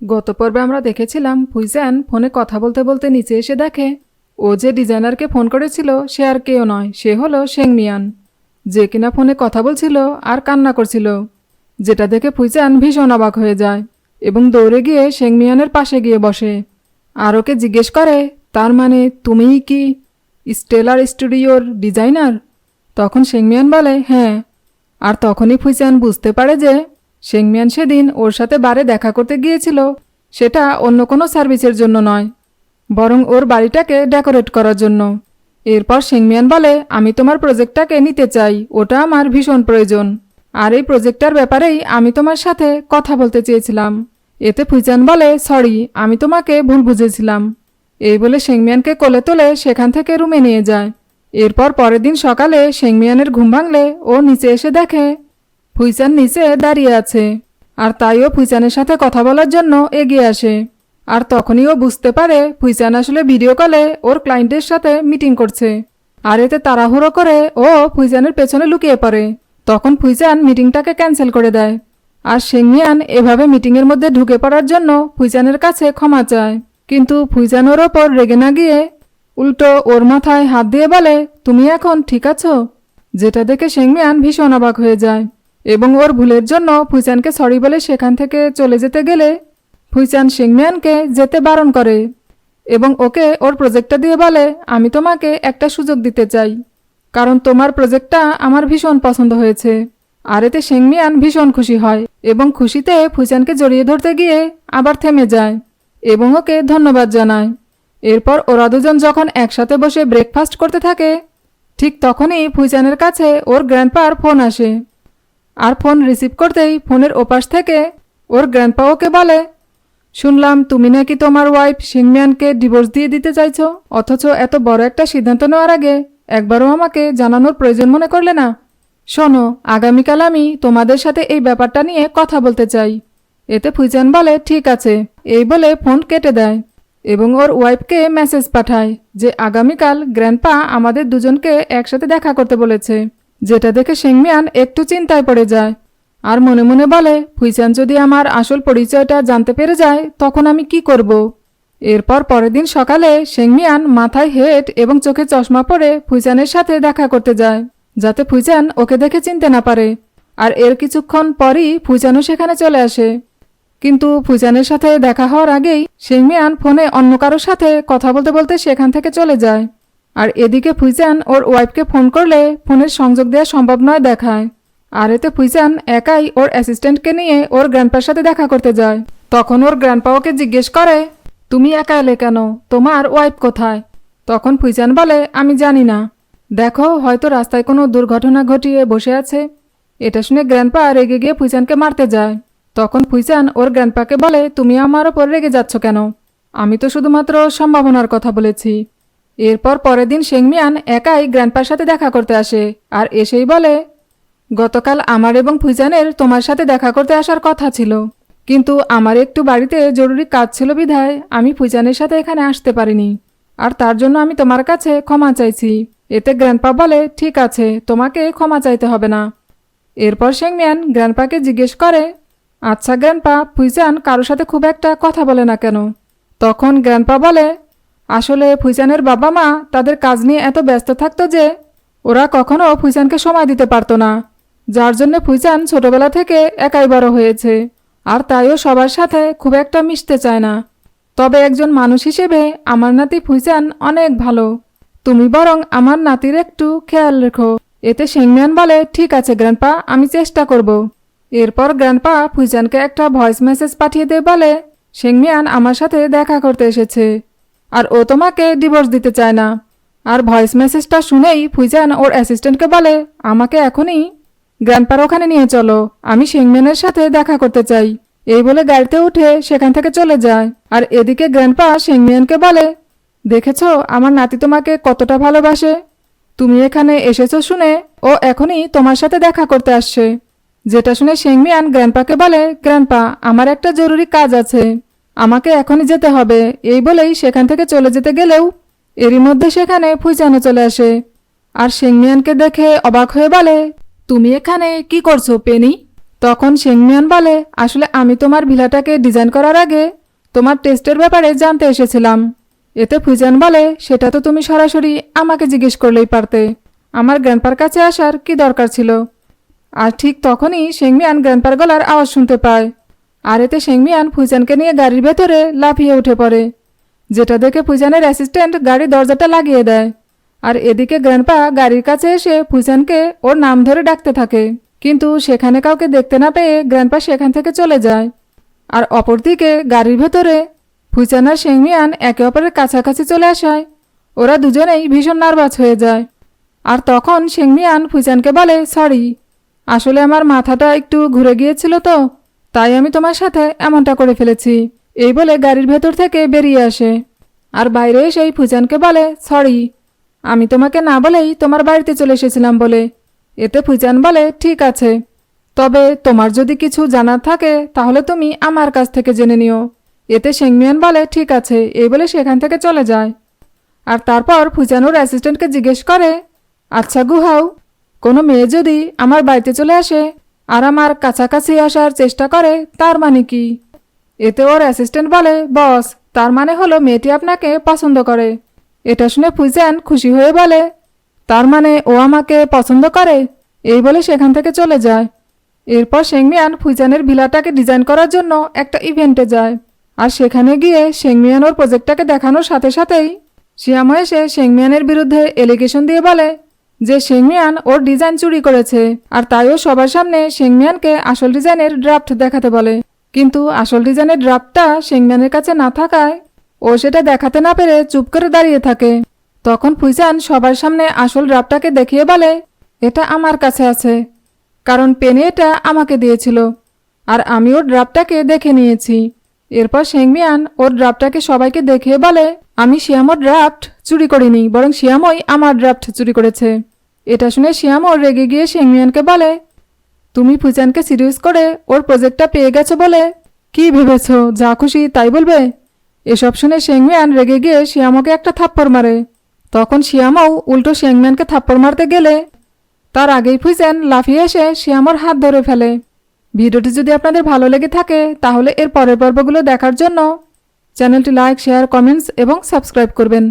গত পর্বে আমরা দেখেছিলাম ফুইজান ফোনে কথা বলতে বলতে নিচে এসে দেখে, ও যে ডিজাইনারকে ফোন করেছিল সে আর কেউ নয়, সে হলো শেংমিয়ান। যে কিনা ফোনে কথা বলছিল আর কান্না করছিল, যেটা দেখে ফুইজান ভীষণ অবাক হয়ে যায় এবং দৌড়ে গিয়ে শেংমিয়ানের পাশে গিয়ে বসে। আর ওকে জিজ্ঞেস করে, তার মানে তুমিই কি স্টেলার স্টুডিওর ডিজাইনার? তখন শেংমিয়ান বলে হ্যাঁ। আর তখনই ফুইচান বুঝতে পারে যে শেংমিয়ান সেদিন ওর সাথে বারে দেখা করতে গিয়েছিল। সেটা অন্য কোনো সার্ভিসের জন্য নয়, বরং ওর বাড়িটাকে ডেকোরেট করার জন্য। এরপর শেংমিয়ান বলে, আমি তোমার প্রজেক্টটাকে নিতে চাই, ওটা আমার ভীষণ প্রয়োজন। আর এই প্রজেক্টটার ব্যাপারেই আমি তোমার সাথে কথা বলতে চেয়েছিলাম। এতে ফুইচান বলে, সরি, আমি তোমাকে ভুল বুঝেছিলাম। এই বলে শেংমিয়ানকে কোলে তোলে সেখান থেকে রুমে নিয়ে যায়। এরপর পরের দিন সকালে শেংমিয়ানের ঘুম ভাঙলে ও নিচে এসে দেখে ফুইচান নিচে দাঁড়িয়ে আছে, আর তাইও ফুইচানের সাথে কথা বলার জন্য এগিয়ে আসে। আর তখনই ও বুঝতে পারে ফুইচান আসলে ভিডিও কলে ওর ক্লায়েন্টের সাথে মিটিং করছে। আর এতে তাড়াহুড়ো করে ও ফুইচানের পেছনে লুকিয়ে পড়ে। তখন ফুইচান মিটিংটাকে ক্যান্সেল করে দেয়। আর শেংমিয়ান এভাবে মিটিংয়ের মধ্যে ঢুকে পড়ার জন্য ফুইচানের কাছে ক্ষমা চায়। কিন্তু ফুইচান ওর ওপর রেগে না গিয়ে উল্টো ওর মাথায় হাত দিয়ে বলে, তুমি এখন ঠিক আছো? যেটা দেখে সেংমিয়ান ভীষণ অবাক হয়ে যায়। এবং ওর ভুলের জন্য ফুইচানকে সরি বলে সেখান থেকে চলে যেতে গেলে ফুইচান শেংমিয়ানকে যেতে বারণ করে এবং ওকে ওর প্রজেক্টটা দিয়ে বলে, আমি তোমাকে একটা সুযোগ দিতে চাই। কারণ তোমার প্রজেক্টটা আমার ভীষণ পছন্দ হয়েছে। আর এতে সিংমিয়ান ভীষণ খুশি হয় এবং খুশিতে ফুইচানকে জড়িয়ে ধরতে গিয়ে আবার থেমে যায় এবং ওকে ধন্যবাদ জানায়। এরপর ওরা দুজন যখন একসাথে বসে ব্রেকফাস্ট করতে থাকে, ঠিক তখনই ফুইচানের কাছে ওর গ্র্যান্ডপার ফোন আসে। আর ফোন রিসিভ করতেই ফোনের ওপাশ থেকে ওর গ্র্যান্ডপা ওকে বলে, শুনলাম তুমি নাকি তোমার ওয়াইফ সিংম্যানকে ডিভোর্স দিয়ে দিতে চাইছো, অথচ এত বড় একটা সিদ্ধান্ত নেওয়ার আগে একবারও আমাকে জানানোর প্রয়োজন মনে করলে না। শোনো, আগামীকাল আমি তোমাদের সাথে এই ব্যাপারটা নিয়ে কথা বলতে চাই। এতে ফুইচান বলে, ঠিক আছে। এই বলে ফোন কেটে দেয় এবং ওর ওয়াইফকে মেসেজ পাঠায় যে, আগামীকাল গ্র্যান্ডপা আমাদের দুজনকে একসাথে দেখা করতে বলেছে। যেটা দেখে শেংমিয়ান একটু চিন্তায় পড়ে যায়। আর মনে মনে বলে, ফুইচান যদি আমার আসল পরিচয়টা জানতে পেরে যায়, তখন আমি কি করব। এরপর পরের দিন সকালে শেংমিয়ান মাথায় হেড এবং চোখে চশমা পরে ফুইচানের সাথে দেখা করতে যায়, যাতে ফুইচান ওকে দেখে চিনতে না পারে। আর এর কিছুক্ষণ পরই ফুইচানও সেখানে চলে আসে। কিন্তু ফুইচানের সাথে দেখা হওয়ার আগেই শেংমিয়ান ফোনে অন্য কারোর সাথে কথা বলতে বলতে সেখান থেকে চলে যায়। আর এদিকে ফুইচান ওর ওয়াইফকে ফোন করলে ফোনের সংযোগ দেওয়া সম্ভব নয় দেখায়। আর এতে ফুইচান একাই ওর অ্যাসিস্ট্যান্টকে নিয়ে ওর গ্র্যান্ডপার সাথে দেখা করতে যায়। তখন ওর গ্র্যান্ডপা ওকে জিজ্ঞেস করে, তুমি একা এলে কেন? তোমার ওয়াইফ কোথায়? তখন ফুইচান বলে, আমি জানি না। দেখো, হয়তো রাস্তায় কোনো দুর্ঘটনা ঘটিয়ে বসে আছে। এটা শুনে গ্র্যান্ডপা রেগে গিয়ে ফুইচানকে মারতে যায়। তখন ফুইচান ওর গ্র্যান্ডপাকে বলে, তুমি আমার ওপর রেগে যাচ্ছ কেন? আমি তো শুধুমাত্র সম্ভাবনার কথা বলেছি। এরপর পরের দিন শেংমিয়ান একাই গ্র্যান্ডপার সাথে দেখা করতে আসে আর এসেই বলে, গতকাল আমার এবং ফুইজানের তোমার সাথে দেখা করতে আসার কথা ছিল, কিন্তু আমার একটু বাড়িতে জরুরি কাজ ছিল বিধায় আমি ফুইজানের সাথে এখানে আসতে পারিনি। আর তার জন্য আমি তোমার কাছে ক্ষমা চাইছি। এতে গ্র্যান্ডপা বলে, ঠিক আছে, তোমাকে ক্ষমা চাইতে হবে না। এরপর শেংমিয়ান গ্র্যান্ডপাকে জিজ্ঞেস করে আচ্ছা গ্র্যান্ডপা, ফুইজান কারোর সাথে খুব একটা কথা বলে না কেন? তখন গ্র্যান্ডপা বলে আসলে ফুইজানের বাবা মা তাদের কাজ নিয়ে এত ব্যস্ত থাকতো যে ওরা কখনো ফুইজানকে সময় দিতে পারতো না, যার জন্য ফুইজান ছোটবেলা থেকে একাই বড় হয়েছে। আর তাইও সবার সাথে খুব একটা মিশতে চায় না। তবে একজন মানুষ হিসেবে আমার নাতি ফুইজান অনেক ভালো। তুমি বরং আমার নাতির একটু খেয়াল রেখো। এতে সেংমিয়ান বলে, ঠিক আছে গ্র্যান্ডপা, আমি চেষ্টা করব। এরপর গ্র্যান্ডপা ফুইজানকে একটা ভয়েস মেসেজ পাঠিয়ে দিয়ে বলে সেংমিয়ান আমার সাথে দেখা করতে এসেছে। আর ও তোমাকে ডিভোর্স দিতে চায় না। আর ভয়েস মেসেজটা শুনেই ফুইজান ওর অ্যাসিস্ট্যান্টকে বলে, আমাকে এখনই গ্র্যান্ডপার ওখানে নিয়ে চলো। আমি শেংম্যানের সাথে দেখা করতে চাই। এই বলে গাড়িতে উঠে সেখান থেকে চলে যায়। আর এদিকে গ্র্যান্ডপা শেংমিয়ানকে বলে, দেখেছ, আমার নাতি তোমাকে কতটা ভালোবাসে। তুমি এখানে এসেছ শুনে ও এখনই তোমার সাথে দেখা করতে আসছে। যেটা শুনে শেংমিয়ান গ্র্যান্ডপাকে বলে গ্র্যান্ডপা আমার একটা জরুরি কাজ আছে। আমাকে এখনই যেতে হবে। এই বলেই সেখান থেকে চলে যেতে গেলেও এরই মধ্যে সেখানে ফুইজানো চলে আসে। আর শেংমিয়ানকে দেখে অবাক হয়ে বলে, তুমি এখানে কি করছ, পেনি? তখন শেংমিয়ান বলে, আসলে আমি তোমার ভিলাটাকে ডিজাইন করার আগে তোমার টেস্টের ব্যাপারে জানতে এসেছিলাম। এতে ফুইজান বলে, সেটা তো তুমি সরাসরি আমাকে জিজ্ঞেস করলেই পারতে। আমার গ্র্যান্ডপার কাছে আসার কি দরকার ছিল? আর ঠিক তখনই শেংমিয়ান গ্র্যান্ডপার গলার আওয়াজ শুনতে পায়। আর এতে শেংমিয়ান ফুজানকে নিয়ে গাড়ির ভেতরে লাফিয়ে উঠে পড়ে, যেটা দেখে ফুজানের অ্যাসিস্ট্যান্ট গাড়ির দরজাটা লাগিয়ে দেয়। আর এদিকে গ্র্যান্ডপা গাড়ির কাছে এসে ফুজানকে ওর নাম ধরে ডাকতে থাকে, কিন্তু সেখানে কাউকে দেখতে না পেয়ে গ্র্যান্ডপা সেখান থেকে চলে যায়। আর অপরদিকে গাড়ির ভেতরে ফুচান আর শেংমিয়ান একে অপরের কাছাকাছি চলে আসায়, ওরা দুজনেই ভীষণ নার্ভাস হয়ে যায়। আর তখন শেংমিয়ান ফুচানকে বলে, সরি, আসলে আমার মাথাটা একটু ঘুরে গিয়েছিল তো তাই আমি তোমার সাথে এমনটা করে ফেলেছি। এই বলে গাড়ির ভেতর থেকে বেরিয়ে আসে। আর বাইরে এসেই ফুজানকে বলে, সরি, আমি তোমাকে না বলেই তোমার বাড়িতে চলে এসেছিলাম বলে। এতে ফুজান বলে, ঠিক আছে। তবে তোমার যদি কিছু জানার থাকে, তাহলে তুমি আমার কাছ থেকে জেনে নিও। এতে শেংমিয়ান বলে, ঠিক আছে। এই বলে সেখান থেকে চলে যায়। আর তারপর ফুজানোর অ্যাসিস্ট্যান্টকে জিজ্ঞেস করে আচ্ছা গুহাও, কোনো মেয়ে যদি আমার বাড়িতে চলে আসে আর আমার কাছাকাছি আসার চেষ্টা করে, তার মানে কি? এতে ওর অ্যাসিস্ট্যান্ট বলে, বস, তার মানে হলো মেয়েটি আপনাকে পছন্দ করে। এটা শুনে ফুজান খুশি হয়ে বলে, তার মানে ও আমাকে পছন্দ করে? এই বলে সেখান থেকে চলে যায়। এরপর শেংমিয়ান ফুজানের ভিলাটাকে ডিজাইন করার জন্য একটা ইভেন্টে যায়। আর সেখানে গিয়ে শেংমিয়ান ওর প্রজেক্টটাকে দেখানোর সাথে সাথেই, শিয়ামো এসে শেংমিয়ানের বিরুদ্ধে এলিগেশন দিয়ে বলে যে শেংমিয়ান ওর ডিজাইন চুরি করেছে, আর তাইও সবার সামনে শেংমিয়ানকে আসল ডিজাইনের ড্রাফট দেখাতে বলে। কিন্তু আসল ডিজাইনের ড্রাফটটা শেংমিয়ানের কাছে না থাকায় ও সেটা দেখাতে না পেরে চুপ করে দাঁড়িয়ে থাকে। তখন ফুইজান সবার সামনে আসল ড্রাফটটাকে দেখিয়ে বলে, এটা আমার কাছে আছে, কারণ পেনে এটা আমাকে দিয়েছিল, আর আমি ওর ড্রাফটটাকে দেখে নিয়েছি। এরপর শেংমিয়ান ওর ড্রাফটটাকে সবাইকে দেখিয়ে বলে, আমি শিয়ামোর ড্রাফট চুরি করিনি, বরং শিয়ামই আমার ড্রাফট চুরি করেছে। এটা শুনে শ্যাম ওর রেগে গিয়ে শেংমিয়ানকে বলে, তুমি ফুজানকে সিরিয়াস করে ওর প্রজেক্টটা পেয়ে গেছো বলে? কি ভেবেছ? যা খুশি তাই বলবে? এসব শুনে শেংমিয়ান রেগে গিয়ে শিয়ামোকে একটা থাপ্পড় মারে। তখন শিয়ামও উল্টো শেংমিয়ানকে থাপ্পড় মারতে গেলে তার আগেই ফুইজেন লাফিয়ে এসে শিয়ামোর হাত ধরে ফেলে। ভিডিওটি যদি আপনাদের ভালো লেগে থাকে, তাহলে এর পরের পর্বগুলো দেখার জন্য চ্যানেলটি লাইক, শেয়ার, কমেন্টস এবং সাবস্ক্রাইব করবেন।